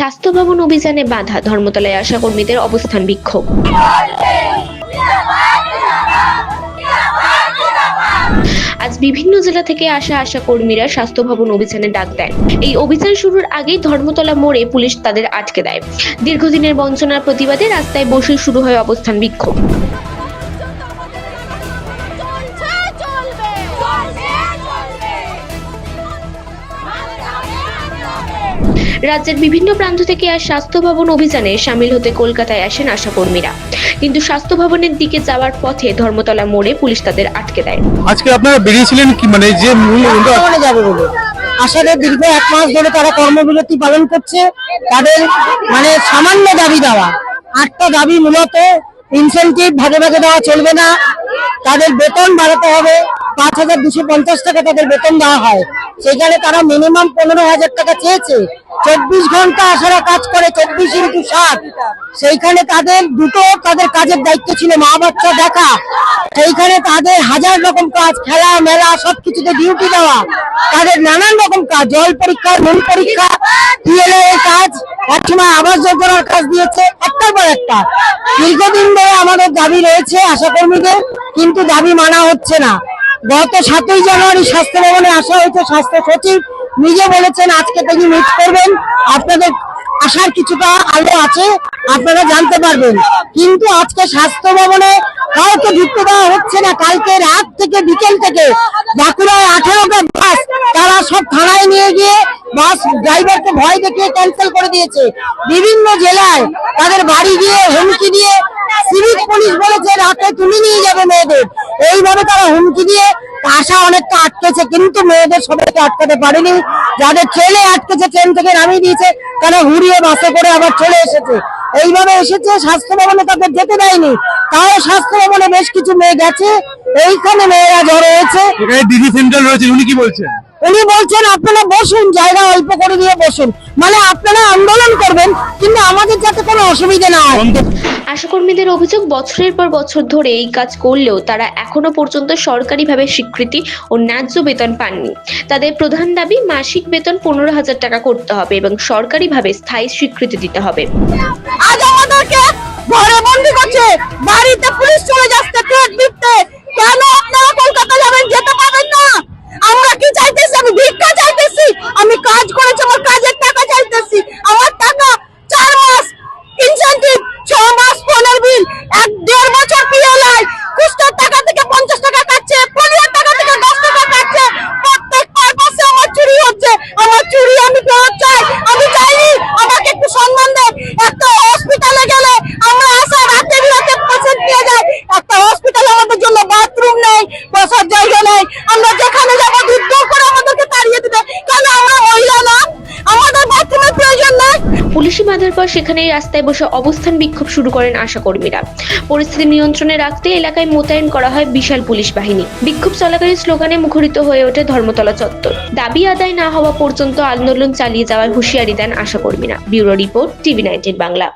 স্বাস্থ্য ভবন অভিযানে বাধা, ধর্মতলায় আশা কর্মীদের অবস্থান বিক্ষোভ। আজ বিভিন্ন জেলা থেকে আসা আশা কর্মীরা স্বাস্থ্য ভবন অভিযানে ডাক দেন। এই অভিযান শুরুর আগেই ধর্মতলা মোড়ে পুলিশ তাদের আটকে দেয়। দীর্ঘদিনের বঞ্চনার প্রতিবাদে রাস্তায় বসে শুরু হয় অবস্থান বিক্ষোভ। রাজ্যের বিভিন্ন প্রান্ত থেকে আর স্বাস্থ্য ভবন অভিযানে সামিল হতে কলকাতায় আসেন আশা কর্মীরা কিন্তু স্বাস্থ্য ভবনের দিকে যাওয়ার পথে ধর্মতলা মোড়ে পুলিশ তাদের আটকে দেয়। আজকে আপনারা বেরিয়েছিলেন কি মানে যে মূল যাবে বলে দীর্ঘ এক মাস ধরে তারা কর্মবিরতি পালন করছে। তাদের মানে সামান্য দাবি দেওয়া। আটটা দাবি মূলত ইনসেন্টিভ ভাগে ভাগে দেওয়া চলবে না। তাদের বেতন বাড়াতে হবে। পাঁচ হাজার দুশো পঞ্চাশ টাকা তাদের বেতন দেওয়া হয়। সেখানে তারা মিনিমাম পনেরো হাজার টাকা চেয়েছে। চব্বিশ ঘণ্টা আসারা কাজ করে চব্বিশ ইন্টু ষাট সেইখানে তাদের দুটো তাদের কাজের দায়িত্ব ছিল, মা বাচ্চা দেখা। সেইখানে তাদের হাজার রকম কাজ, খেলা, মেলা, সবকিছুতে ডিউটি দেওয়া। তাদের নানান রকম কাজ, জল পরীক্ষা, মূল পরীক্ষা টিএলএ কাজ, এক সময় আবাস যোজনার কাজ দিয়েছে, একটার পর একটা। দীর্ঘদিন ধরে আমাদের দাবি রয়েছে আশা কর্মীদের কিন্তু দাবি মানা হচ্ছে না। গত সাতই জানুয়ারি স্বাস্থ্য ভবনে আসা হয়েছে স্বাস্থ্য সচিব নিজে বলেছেন, আজকে তিনি মিট করবেন। আপনাদের আসার কিছুটা আলো আছে, আপনারা জানতে পারবেন। কিন্তু আজকে স্বাস্থ্য ভবনে কাউকে ঢুকতে দেওয়া হচ্ছে না। কালকে রাত থেকে বিকেল থেকে বাঁকুড়ায় আঠারোটা বাস, তারা সব থানায় নিয়ে গিয়ে বাস ড্রাইভারকে ভয় দেখিয়ে ক্যান্সেল করে দিয়েছে। বিভিন্ন জেলায় তাদের বাড়ি গিয়ে হুমকি দিয়ে রাতে তুমি নিয়ে যাবে মেয়েদের। এইভাবে তারা হুমকি দিয়ে আশা অনেকটা আটকেছে কিন্তু মেয়েদের সবাইকে আটকাতে পারেনি। যাদের ট্রেনে আটকেছে ট্রেন থেকে নামিয়ে দিয়েছে তারা হুড়িয়ে বাসে করে আবার চলে এসেছে। এইভাবে এসেছে স্বাস্থ্য ভবনে তাদের যেতে দেয়নি। তাও স্বাস্থ্য ভবনে বেশ কিছু মেয়ে গেছে। এইখানে মেয়েরা জড়ো হয়েছে। দিদি সেন্ট্রাল রয়েছে উনি কি বলছেন? উনি বলছেন আপনারা বসুন জায়গা অল্প করে দিয়ে বসুন। মানে আপনারা আন্দোলন করবেন কিন্তু আমাদের যাতে কোনো অসুবিধা না হয়। আশা কর্মীদের অভিযোগ বছরের পর বছর ধরে এই কাজ করলেও তারা এখনও পর্যন্ত সরকারিভাবে স্বীকৃতি ও ন্যায্য বেতন পাননি। তাদের প্রধান দাবি মাসিক বেতন পনেরো হাজার টাকা করতে হবে এবং সরকারিভাবে স্থায়ী স্বীকৃতি দিতে হবে। আজ আমাদেরকে ঘরে বন্দি করছে। বাড়িতে পুলিশ চলে যাচ্ছে পেট দিতে কেন আপনারা কলকাতা যাবেন যেতে পারবেন না আমরা কি চাইতেছি আমি ভিক্ষা চাইতেছি আমি কাজ করেছি আমার কাজের টাকা চাইতেছি আমার টাকা চার মাস ইনসেন্টিভ ছ মাস ফোনের বিল এক দেড় বছর পিএলআই কুষ্টার টাকা থেকে পঞ্চাশ টাকা কাটছে পোলিওর টাকা থেকে দশ টাকা কাটছে প্রত্যেক পারপাসে আমার চুরি হচ্ছে আমার চুরি আমি ফেরত চাই আমি চাইনি আমাকে একটু সম্মান দেয় একটা হসপিটালে গেলে আমরা আসা রাতে বিরাতে পেশেন্ট নিয়ে যাই একটা হসপিটালে আমাদের জন্য বাথরুম নেই বসার জায়গা নেই আমরা যেখানে যাব দূর দূর করে আমাদেরকে তাড়িয়ে দিবে কেন আমরা মহিলা না আমাদের বাথরুমের প্রয়োজন নেই পুলিশি বাধার পর সেখানেই রাস্তায় বসে অবস্থান বিক্ষোভ শুরু করেন আশা কর্মীরা পরিস্থিতি নিয়ন্ত্রণে রাখতে এলাকায় মোতায়েন করা হয় বিশাল পুলিশ বাহিনী। বিক্ষোভ চলাকালীন স্লোগানে মুখরিত হয়ে ওঠে ধর্মতলা চত্বর। দাবি আদায় না হওয়া পর্যন্ত আন্দোলন চালিয়ে যাওয়ার হুঁশিয়ারি দেন আশাকর্মীরা। Bureau report TV nineteen Bangla.